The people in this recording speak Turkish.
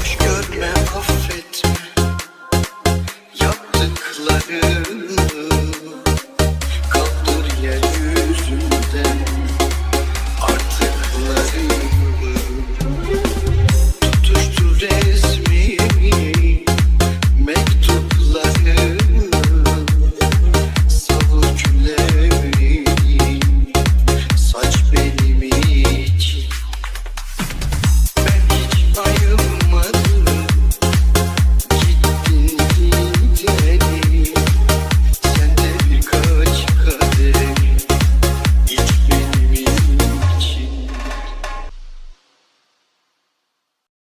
Hoş görme affetme Yaptıklarını. Kaldır yeryüzü